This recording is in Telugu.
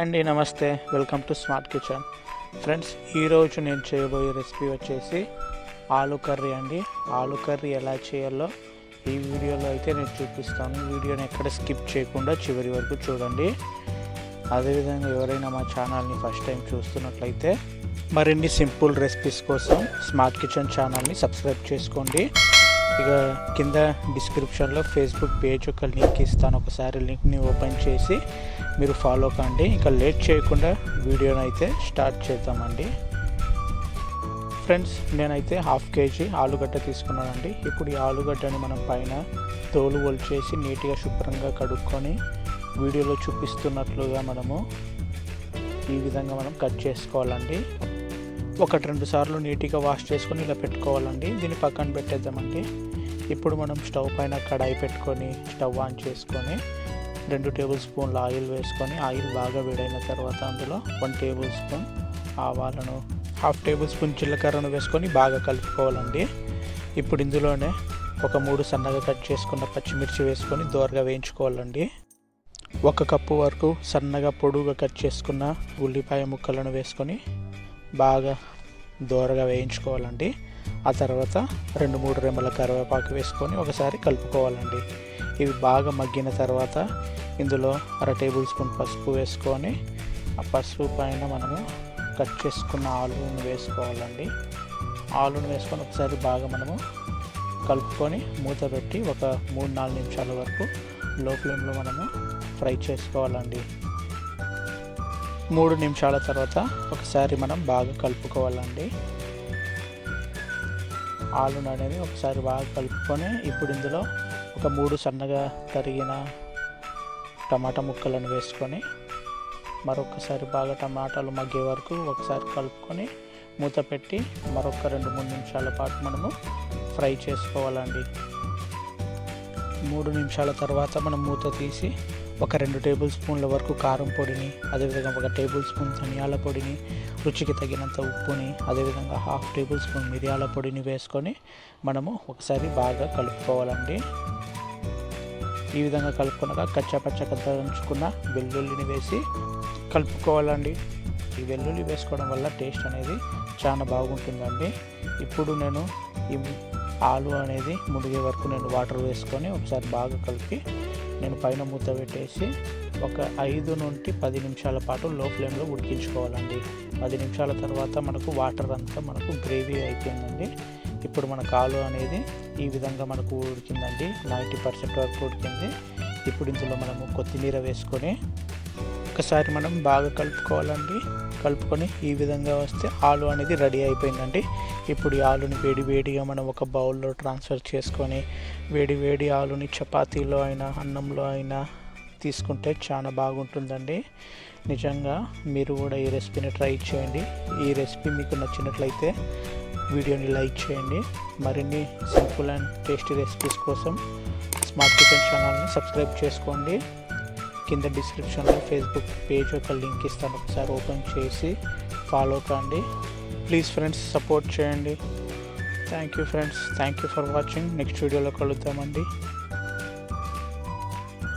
అండి నమస్తే welcome to smart kitchen. Friends ఈరోజు నేను చేయబోయే రెసిపీ వచ్చేసి ఆలు కర్రీ అండి. ఆలు కర్రీ ఎలా చేయాలో ఈ వీడియోలో అయితే నేను చూపిస్తాను. వీడియోని ఎక్కడ స్కిప్ చేయకుండా చివరి వరకు చూడండి. అదేవిధంగా ఎవరైనా మా ఛానల్ని ఫస్ట్ టైం చూస్తున్నట్లయితే మరిన్ని సింపుల్ రెసిపీస్ కోసం స్మార్ట్ కిచెన్ ఛానల్ని సబ్స్క్రైబ్ చేసుకోండి. ఇక కింద డిస్క్రిప్షన్లో ఫేస్బుక్ పేజ్ ఒక లింక్ ఇస్తాను. ఒకసారి లింక్ని ఓపెన్ చేసి మీరు ఫాలో కండి. ఇంకా లేట్ చేయకుండా వీడియోని అయితే స్టార్ట్ చేద్దామండి. ఫ్రెండ్స్ నేనైతే హాఫ్ కేజీ ఆలుగడ్డ తీసుకున్నానండి. ఇప్పుడు ఈ ఆలుగడ్డని మనం పైన తోలు ఒలిచేసి నీట్గా శుభ్రంగా కడుక్కొని వీడియోలో చూపిస్తున్నట్లుగా మనము ఈ విధంగా మనం కట్ చేసుకోవాలండి. ఒకటి రెండు సార్లు నీట్గా వాష్ చేసుకొని ఇలా పెట్టుకోవాలండి. దీన్ని పక్కన పెట్టేద్దామండి. ఇప్పుడు మనం స్టవ్ పైన కడాయి పెట్టుకొని స్టవ్ ఆన్ చేసుకొని రెండు టేబుల్ స్పూన్ల ఆయిల్ వేసుకొని ఆయిల్ బాగా వేడైన తర్వాత అందులో వన్ టేబుల్ స్పూన్ ఆవాలను హాఫ్ టేబుల్ స్పూన్ జీలకర్రను వేసుకొని బాగా కలుపుకోవాలండి. ఇప్పుడు ఇందులోనే ఒక మూడు సన్నగా కట్ చేసుకున్న పచ్చిమిర్చి వేసుకొని దోరగా వేయించుకోవాలండి. ఒక కప్పు వరకు సన్నగా పొడుగా కట్ చేసుకున్న ఉల్లిపాయ ముక్కలను వేసుకొని బాగా దోరగా వేయించుకోవాలండి. ఆ తర్వాత రెండు మూడు రెమ్మల కరివేపాకు వేసుకొని ఒకసారి కలుపుకోవాలండి. ఇవి బాగా మగ్గిన తర్వాత ఇందులో అర టేబుల్ స్పూన్ పసుపు వేసుకొని ఆ పసుపు పైన మనము కట్ చేసుకున్న ఆలుని వేసుకోవాలండి. ఆలుని వేసుకొని ఒకసారి బాగా మనము కలుపుకొని మూత పెట్టి ఒక మూడు నాలుగు నిమిషాల వరకు లో ఫ్లేమ్లో మనము ఫ్రై చేసుకోవాలండి. మూడు నిమిషాల తర్వాత ఒకసారి మనం బాగా కలుపుకోవాలండి. ఆలు అనేది ఒకసారి బాగా కలుపుకొని ఇప్పుడు ఇందులో ఒక మూడు సన్నగా తరిగిన టమాటా ముక్కలను వేసుకొని మరొకసారి బాగా టమాటాలు మగ్గే వరకు ఒకసారి కలుపుకొని మూత పెట్టి మరొక రెండు మూడు నిమిషాల పాటు మనము ఫ్రై చేసుకోవాలండి. మూడు నిమిషాల తర్వాత మనం మూత తీసి ఒక రెండు టేబుల్ స్పూన్ల వరకు కారం పొడిని అదేవిధంగా ఒక టేబుల్ స్పూన్ ధనియాల పొడిని రుచికి తగినంత ఉప్పుని అదేవిధంగా హాఫ్ టేబుల్ స్పూన్ మిరియాల పొడిని వేసుకొని మనము ఒకసారి బాగా కలుపుకోవాలండి. ఈ విధంగా కలుపుకున్నాక కచ్చపచ్చ కత్తిరించుకున్న వెల్లుల్లిని వేసి కలుపుకోవాలండి. ఈ వెల్లుల్లి వేసుకోవడం వల్ల టేస్ట్ అనేది చాలా బాగుంటుందండి. ఇప్పుడు నేను ఈ ఆలు అనేది మునిగే వరకు నేను వాటర్ వేసుకొని ఒకసారి బాగా కలిపి నేను పైన మూత పెట్టేసి ఒక ఐదు నుండి పది నిమిషాల పాటు లో ఫ్లేమ్లో ఉడికించుకోవాలండి. పది నిమిషాల తర్వాత మనకు వాటర్ అంతా మనకు గ్రేవీ అయిపోయిందండి. ఇప్పుడు మన కాలు అనేది ఈ విధంగా మనకు ఉడికిందండి. నైంటీ పర్సెంట్ వరకు ఉడికింది. ఇప్పుడు ఇందులో మనము కొత్తిమీర వేసుకొని ఒకసారి మనం బాగా కలుపుకోవాలండి. కలుపుకొని ఈ విధంగా వస్తే ఆలు అనేది రెడీ అయిపోయిందండి. ఇప్పుడు ఈ ఆలుని వేడి వేడిగా మనం ఒక బౌల్లో ట్రాన్స్ఫర్ చేసుకొని వేడి వేడి ఆలుని చపాతీలో అయినా అన్నంలో అయినా తీసుకుంటే చాలా బాగుంటుందండి. నిజంగా మీరు కూడా ఈ రెసిపీని ట్రై చేయండి. ఈ రెసిపీ మీకు నచ్చినట్లయితే వీడియోని లైక్ చేయండి. మరిన్ని సింపుల్ అండ్ టేస్టీ రెసిపీస్ కోసం స్మార్ట్ కిచెన్ ఛానల్ని సబ్స్క్రైబ్ చేసుకోండి. కింద డిస్క్రిప్షన్లో ఫేస్బుక్ పేజ్ ఒక లింక్ ఇస్తాను. ఒకసారి ఓపెన్ చేసి ఫాలో కండి. ప్లీజ్ ఫ్రెండ్స్ సపోర్ట్ చేయండి. Thank you friends. Thank you for watching. Next వీడియోలో కలుద్దామండి.